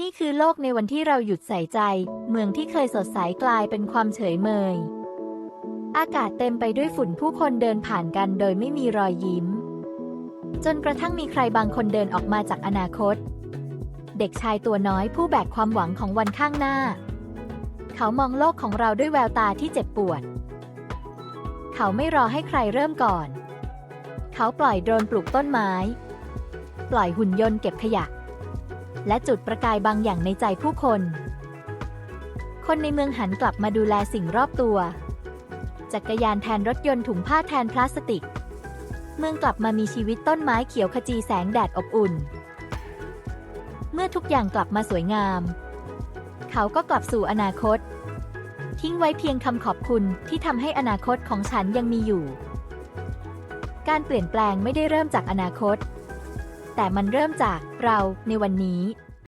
นี่คือโลกในวันที่เราหยุดใส่ใจ เมืองที่เคยสดใสกลายเป็นความเฉยเมย อากาศเต็มไปด้วยฝุ่นผู้คนเดินผ่านกันโดยไม่มีรอยยิ้ม จนกระทั่งมีใครบางคนเดินออกมาจากอนาคต เด็กชายตัวน้อยผู้แบกความหวังของวันข้างหน้า เขามองโลกของเราด้วยแววตาที่เจ็บปวด เขาไม่รอให้ใครเริ่มก่อน เขาปล่อยโดรนปลูกต้นไม้ ปล่อยหุ่นยนต์เก็บขยะ และจุดประกายบางอย่างในใจผู้คน คนในเมืองหันกลับมาดูแลสิ่งรอบตัว จักรยานแทนรถยนต์ถุงผ้าแทนพลาสติก เมืองกลับมามีชีวิตต้นไม้เขียวขจีแสงแดดอบอุ่น เมื่อทุกอย่างกลับมาสวยงาม เขาก็กลับสู่อนาคต ทิ้งไว้เพียงคำขอบคุณที่ทำให้อนาคตของฉันยังมีอยู่ การเปลี่ยนแปลงไม่ได้เริ่มจากอนาคต แต่มันเริ่มจากเราในวันนี้